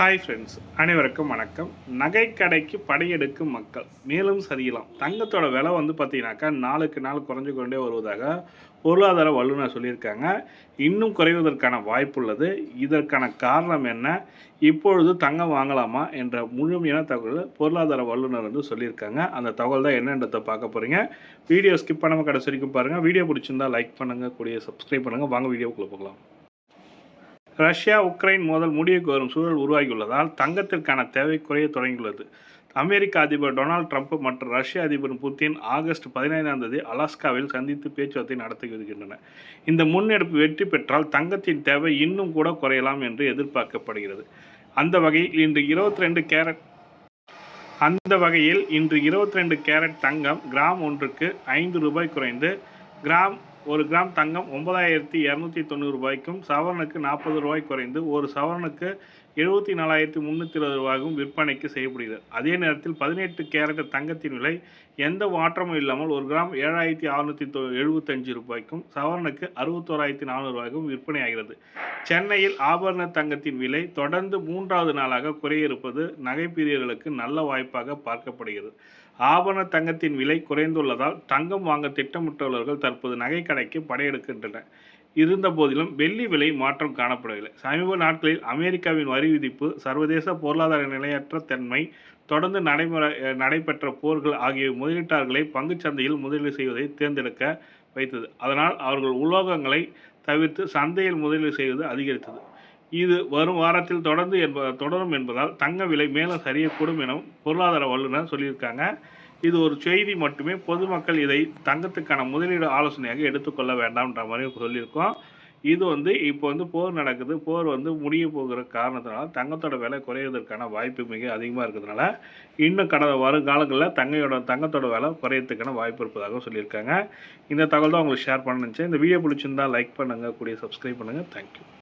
Hi friends அனைவருக்கும் வணக்கம். நகைக்கடைக்கு படையெடுக்கும் மக்கள் மேலும் சரியலாம் தங்கத்தோட விலை வந்து பார்த்தீங்கன்னாக்கா நாளுக்கு நாள் குறைஞ்சு கொண்டே வருவதாக பொருளாதார வல்லுநர் சொல்லியிருக்காங்க. இன்னும் குறைவதற்கான வாய்ப்புள்ளது. இதற்கான காரணம் என்ன? இப்பொழுது தங்கம் வாங்கலாமா என்ற முழுமையான தகவல் பொருளாதார வல்லுநர் வந்து சொல்லியிருக்காங்க. அந்த தகவல் தான் என்னன்றதை பார்க்க போகிறீங்க வீடியோ ஸ்கிப் பண்ணாமல் கடைசி வரைக்கும் பாருங்கள் வீடியோ பிடிச்சிருந்தா லைக் பண்ணுங்கள் கூடிய சப்ஸ்கிரைப் பண்ணுங்கள் வாங்க வீடியோக்குள்ளே போகலாம். ரஷ்யா உக்ரைன் மோதல் முடிவுக்கு வரும் சூழல் உருவாகியுள்ளதால் தங்கத்திற்கான தேவை குறைய தொடங்கியுள்ளது. அமெரிக்க அதிபர் டொனால்ட் ட்ரம்ப் மற்றும் ரஷ்ய அதிபர் புத்தின் ஆகஸ்ட் பதினைந்தாம் தேதி அலாஸ்காவில் சந்தித்து பேச்சுவார்த்தை நடத்தி வருகின்றன இந்த முன்னெடுப்பு வெற்றி பெற்றால் தங்கத்தின் தேவை இன்னும் கூட குறையலாம் என்று எதிர்பார்க்கப்படுகிறது. அந்த வகையில் இன்று இருபத்தி ரெண்டு கேரட் அந்த வகையில் இன்று இருபத்தி ரெண்டு கேரட் தங்கம் கிராம் ஒன்றுக்கு ஐந்து ரூபாய் குறைந்து கிராம் ஒரு கிராம் தங்கம் ஒன்பதாயிரத்தி இரநூத்தி தொண்ணூறு ரூபாய்க்கும் சவரனுக்கு நாற்பது ரூபாய் குறைந்து ஒரு சவரனுக்கு எழுபத்தி நாலாயிரத்தி முந்நூற்றி இருபது ரூபாய்க்கும் விற்பனைக்கு செய்யப்படுகிறது. அதே நேரத்தில் பதினெட்டு கேரட் தங்கத்தின் விலை எந்த மாற்றமும் இல்லாமல் ஒரு கிராம் ஏழாயிரத்தி அறுநூற்றி தொ எழுபத்தஞ்சு ரூபாய்க்கும் சவரனுக்கு அறுபத்தோராயிரத்தி நானூறு ரூபாய்க்கும் விற்பனை ஆகிறது. சென்னையில் ஆபரண தங்கத்தின் விலை தொடர்ந்து மூன்றாவது நாளாக குறைய இருப்பது நகைப்பிரியர்களுக்கு நல்ல வாய்ப்பாக பார்க்கப்படுகிறது. ஆபரண தங்கத்தின் விலை குறைந்துள்ளதால் தங்கம் வாங்க திட்டமிட்டுள்ளவர்கள் தற்போது நகை கடைக்கு படையெடுக்கின்றன. இருந்த போதிலும் வெள்ளி விலை மாற்றம் காணப்படவில்லை. சமீப நாட்களில் அமெரிக்காவின் வரி விதிப்பு சர்வதேச பொருளாதார நிலையற்ற தன்மை தொடர்ந்து நடைமுறை நடைபெற்ற போர்கள் ஆகிய முதலீட்டாளர்களை பங்குச்சந்தையில் முதலீடு செய்வதை தேர்ந்தெடுக்க வைத்தது. அதனால் அவர்கள் உலோகங்களை தவிர்த்து சந்தையில் முதலீடு செய்வது அதிகரித்தது. இது வரும் வாரத்தில் தொடர்ந்து என்ப தொடரும் என்பதால் தங்க விலை மேலும் சரியக்கூடும் என பொருளாதார வல்லுநர் சொல்லியிருக்காங்க. இது ஒரு செய்தி மட்டுமே. பொதுமக்கள் இதை தங்கத்துக்கான முதலீடு ஆலோசனையாக எடுத்துக்கொள்ள வேண்டாம்ன்ற மாதிரி சொல்லியிருக்கோம். இது வந்து இப்போ வந்து போர் நடக்குது. போர் வந்து முடிய போகிற காரணத்தினால தங்கத்தோட விலை குறையிறதுக்கான வாய்ப்பு மிக அதிகமாக இருக்கிறதுனால இன்னும் கடந்த வருங்காலங்களில் தங்கையோட தங்கத்தோட விலை குறையிறதுக்கான வாய்ப்பு இருப்பதாக சொல்லியிருக்காங்க. இந்த தகவல் தான் உங்களுக்கு ஷேர் பண்ணுச்சு இந்த வீடியோ பிடிச்சிருந்தா லைக் பண்ணுங்கள் கூடிய சப்ஸ்கிரைப் பண்ணுங்கள் தேங்க்யூ